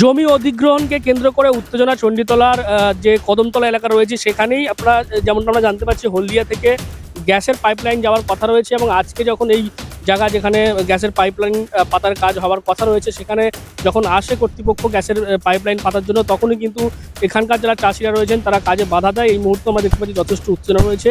জমি অধিগ্রহণকে কেন্দ্র করে উত্তেজনা চণ্ডীতলার যে কদমতলা এলাকা রয়েছে, সেখানেই আপনারা, যেমনটা আমরা জানতে পারছি, হলদিয়া থেকে গ্যাসের পাইপলাইন যাওয়ার কথা রয়েছে এবং আজকে যখন এই জায়গা যেখানে গ্যাসের পাইপলাইন পাতার কাজ হওয়ার কথা রয়েছে, সেখানে যখন আসে কর্তৃপক্ষ গ্যাসের পাইপলাইন পাতার জন্য, তখনই কিন্তু এখানকার যারা চাষিরা রয়েছেন, তারা কাজে বাধা দেয়। এই মুহূর্তে আমরা দেখতে পাচ্ছি যথেষ্ট উত্তেজনা রয়েছে।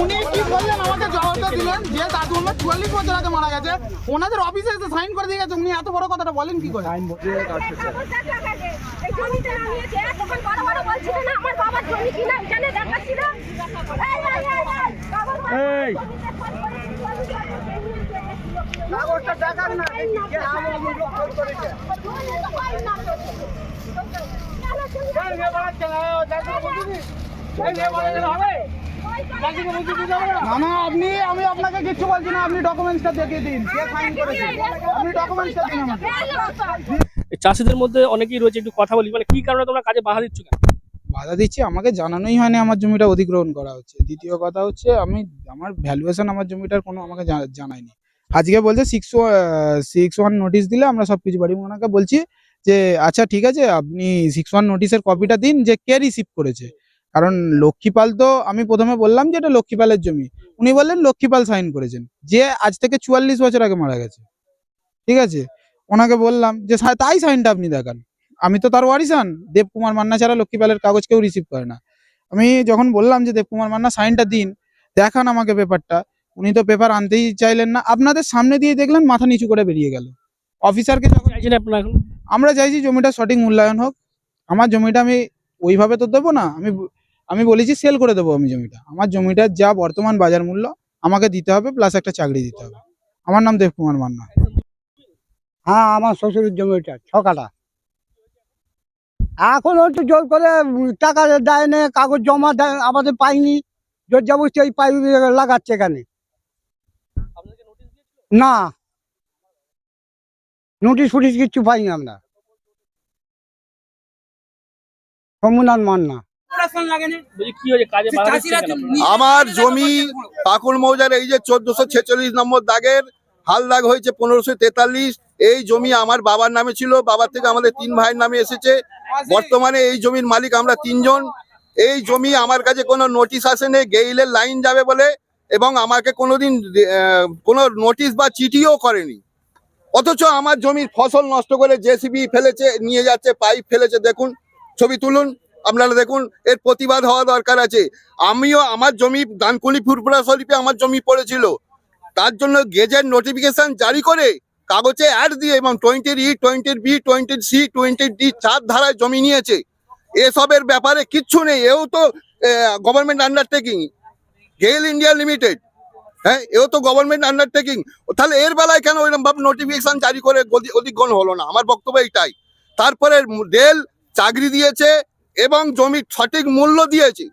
উনি কি বললেন? আমাকে জবাবটা দিলেন যে দাদু আমার চুয়াল্লিশ বছর আগে মারা গেছে। ওনাদের অফিসে এসে সাইন করে দিয়ে গেছে। উনি এত বড় কথাটা বলেন কি করে? এই না না আপনি আমি আপনাকে কিচ্ছু বলছি না আপনি ডকুমেন্টসটা দেখিয়ে দিন। কে সাইন করেছে? আপনি ডকুমেন্টসটা দিন আমাকে। চাষিদের মধ্যে অনেকেই রয়েছে একটু কথা বলি। মানে কি কারণে তোমরা কাজে বাধা দিচ্ছ কেন? বাধা দিচ্ছি আমাকে জানানোই হয়নি আমার জমিটা অধিগ্রহণ করা হচ্ছে। দ্বিতীয় কথা হচ্ছে আমি আমার ভ্যালুয়েশন আমার জমিটার কোনো আমাকে জানায়নি। আজকে বলছে সিক্স সিক্স ওয়ান নোটিশ দিলে আমরা সব কিছু বাড়ি ওনাকে বলছি যে আচ্ছা ঠিক আছে, আপনি সিক্স ওয়ান নোটিশের কপিটা দিন যে কে রিসিভ করেছে। কারণ লক্ষ্মীপাল তো, আমি প্রথমে বললাম যে এটা লক্ষ্মীপালের জমি। উনি বললেন লক্ষ্মীপাল সাইন করেছেন। যে আজ থেকে চুয়াল্লিশ বছর আগে মারা গেছে। ঠিক আছে? ওনাকে বললাম যে তাই সাইনটা আপনি দেখান। আমি তো তার ওয়ারিসান দেবকুমার মান্না ছাড়া লক্ষ্মীপালের কাগজ কেউ রিসিভ করে না। আমি যখন বললাম যে দেবকুমার মান্না সাইনটা দিন, দেখান আমাকে পেপারটা উনি তো পেপার আনতেই চাইলেন না। আপনাদের সামনে দিয়ে দেখলেন মাথা নিচু করে বেরিয়ে গেল। অফিসারকে যখন আপনারা আমরা চাইছি জমিটা সঠিক মূল্যায়ন হোক। আমার জমিটা আমি ওইভাবে তো দেবো না, আমি আমি বলেছি সেল করে দেবো আমি জমিটা। আমার জমিটার যা বর্তমান বাজার মূল্য, আমাকে দিতে হবে প্লাস একটা চাকরি দিতে হবে। আমার নাম দেব কুমার মান্না। হ্যাঁ আমার শ্বশুরের জমি ওইটা ছ এখন হয়তো জোর করে টাকা দেয় না, কাগজ জমা দেয়, আমাদের পাইনি। জোর যাবতীয় এই পাইপ লাগাচ্ছে এখানে। না নোটিশ ফুটিশ কিচ্ছু পাইনি আমরা। সমুনাথ মান্না? আমার জমি পাকুল মৌজার এই যে চোদ্দশো ছেচল্লিশ নম্বর দাগের হাল দাগ হয়েছে পনেরোশো তেতাল্লিশ। এই জমি আমার বাবার নামে ছিল বাবার থেকে আমাদের তিন ভাইয়ের নামে এসেছে। বর্তমানে এই জমির মালিক আমরা তিনজন। এই জমি আমার কাছে কোনো নোটিশ আসেনি গেইলের লাইন যাবে বলে এবং আমাকে কোনোদিন আহ, কোনো নোটিশ বা চিঠিও করেনি। অথচ আমার জমির ফসল নষ্ট করে জেসিবি ফেলেছে, নিয়ে যাচ্ছে, পাইপ ফেলেছে, দেখুন, ছবি তুলুন, আপনারা দেখুন, এর প্রতিবাদ হওয়া দরকার আছে। আমিও আমার জমি দানকুনি ফুরপুরা শরীফে আমার জমি পড়েছিল। তার জন্য গেজেট নোটিফিকেশন জারি করে কাগজে অ্যাড দিয়ে এবং টোয়েন্টির ই টোয়েন্টির বি টোয়েন্টির সি টোয়েন্টির ডি চার ধারায় জমি নিয়েছে। এসবের ব্যাপারে কিচ্ছু নেই, এও তো government undertaking GAIL India Limited হ্যাঁ এও তো গভর্নমেন্ট আন্ডারটেকিং তাহলে এর বেলায় কেন ওইরকম ভাবে নোটিফিকেশন জারি করে অধিগ্রহণ হলো না? আমার বক্তব্য এইটাই। তারপরে রেল চাকরি দিয়েছে এবং জমির সঠিক মূল্য দিয়েছে।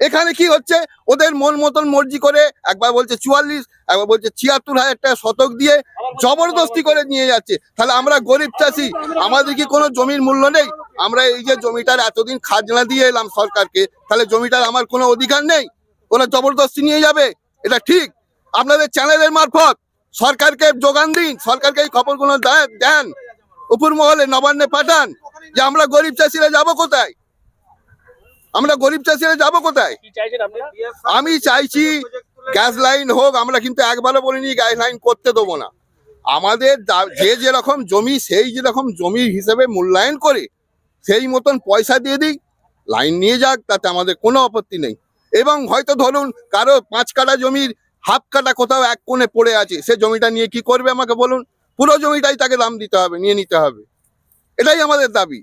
এখানে কি হচ্ছে? ওদের মন মতন মর্জি করে একবার বলছে চুয়াল্লিশ, একবার বলছে ছিয়াত্তর হাজার টাকা শতক দিয়ে জবরদস্তি করে নিয়ে যাচ্ছে। তাহলে আমরা গরিব চাষি, আমাদের কি কোনো জমির মূল্য নেই? আমরা এই যে জমিটার এতদিন খাজনা দিয়ে এলাম সরকারকে, তাহলে জমিটার আমার কোনো অধিকার নেই? ওরা জবরদস্তি নিয়ে যাবে? এটা ঠিক। আপনাদের চ্যানেলের মারফত সরকারকে যোগান দিন সরকারকে এই খবরগুলো দেন। উপর মহলে নবান্নে পাঠান যে আমরা গরিব চাষিরা যাব কোথায়? আমরা গরিব চাষিরা যাব কোথায়? আমি চাইছি গ্যাস লাইন হোক আমরা কিন্তু একবারও বলিনি গ্যাস লাইন করতে দেবো না। আমাদের যে যেরকম জমি সেই যেরকম জমি হিসেবে মূল্যায়ন করে সেই মতন পয়সা দিয়ে দিই লাইন নিয়ে যাক তাতে আমাদের কোনো আপত্তি নেই। এবং হয়তো ধরুন কারও পাঁচ কাটা জমির হাফ কাটা কোথাও এক কোণে পড়ে আছে সে জমিটা নিয়ে কি করবে আমাকে বলুন? পুরো জমিটাই তাকে দাম দিতে হবে নিয়ে নিতে হবে। এটাই আমাদের দাবি।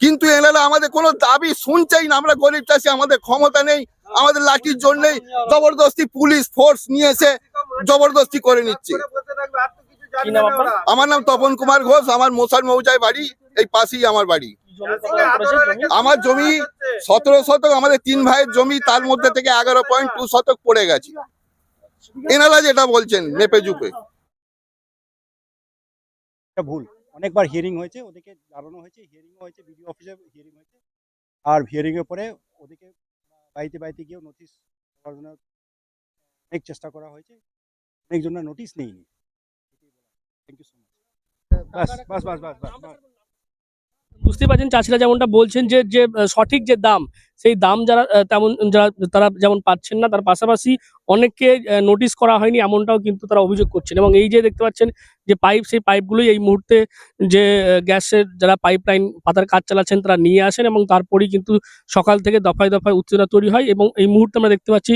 কিন্তু এনারা আমাদের কোনো দাবি শুনছেই না আমরা গরিব চাষি আমাদের ক্ষমতা নেই আমাদের লাঠির জন্যই জবরদস্তি পুলিশ ফোর্স নিয়ে এসে জবরদস্তি করে নিচ্ছে। আমার নাম তপন কুমার ঘোষ আমার মোসার মৌজায় বাড়ি এই পাশেই আমার বাড়ি। আমার জমি সতেরো শতক আমাদের তিন ভাইয়ের জমি তার মধ্যে থেকে এগারো পয়েন্ট টু শতক পড়ে গেছে। এনারা যেটা বলছেন মেপে জুপে। ভুল। অনেকবার হিয়ারিং হয়েছে ওদেরকে জানানো হয়েছে হিয়ারিং হয়েছে বিডিও অফিসে হিয়ারিং হয়েছে। আর হিয়ারিং এর পরে ওদেরকে বাড়িতে বাড়িতে গিয়েও নোটিশ দেওয়ার জন্য অনেক চেষ্টা করা হয়েছে। অনেক জন্য নোটিশ নেইনি। থ্যাংক ইউ সো মাচ বাস বাস বাস বাস বাস বুঝতে পারছেন চাষিরা যেমনটা বলছেন যে যে সঠিক যে দাম সেই দাম যারা তেমন যারা, তারা যেমন পাচ্ছেন না, তার পাশাপাশি অনেককে নোটিশ করা হয়নি এমনটাও কিন্তু তারা অভিযোগ করছেন। এবং এই যে দেখতে পাচ্ছেন যে পাইপ সেই পাইপগুলোই এই মুহূর্তে যে গ্যাসের যারা পাইপ লাইন পাতার কাজ চালাচ্ছেন তারা নিয়ে আসেন এবং তারপরেই কিন্তু সকাল থেকে দফায় দফায় উত্তেজনা তৈরি হয় এবং এই মুহূর্তে আমরা দেখতে পাচ্ছি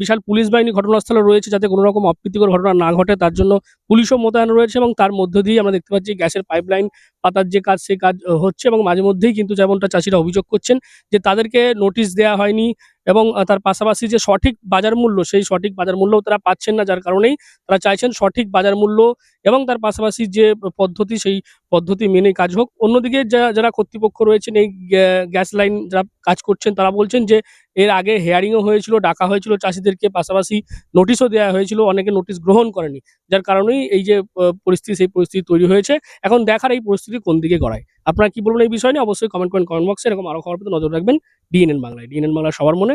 বিশাল পুলিশ বাহিনী ঘটনাস্থলে রয়েছে যাতে কোনো রকম অপ্রীতিকর ঘটনা না ঘটে, তার জন্য পুলিশও মোতায়েন রয়েছে এবং তার মধ্য দিয়ে আমরা দেখতে পাচ্ছি গ্যাসের পাইপ লাইন পাতার যে কাজ সেই কাজ হচ্ছে এবং মাঝে মধ্যেই কিন্তু যেমনটা চাষিরা অভিযোগ করছেন যে তাদেরকে নোটিশ দেওয়া হয়নি এবং তার পাশাপাশি যে সঠিক বাজার মূল্য, সেই সঠিক বাজার মূল্য তারা পাচ্ছেন না, যার কারণেই তারা চাইছেন সঠিক বাজার মূল্য এবং তার পাশাপাশি যে পদ্ধতি, সেই পদ্ধতি মেনে কাজ হোক। অন্যদিকে যা- যারা কর্তৃপক্ষ রয়েছেন, এই গ্যা- গ্যাস লাইন যারা কাজ করছেন, তারা বলছেন যে এর আগে হেয়ারিংও হয়েছিল, ডাকা হয়েছিল চাষিদেরকে, পাশাপাশি নোটিশও দেওয়া হয়েছিল, অনেকে নোটিশ গ্রহণ করেনি। যার কারণেই এই যে পরিস্থিতি, সেই পরিস্থিতি তৈরি হয়েছে। এখন দেখার এই পরিস্থিতি কোন দিকে গড়ায়? আপনারা কি বলবেন এই বিষয় নিয়ে? অবশ্যই কমেন্ট করেন কমেন্ট বক্সে এরকম আরও খবর নজর রাখবেন। ডিএনএন বাংলায়। ডিএনএন বাংলা সবার মনে।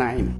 nine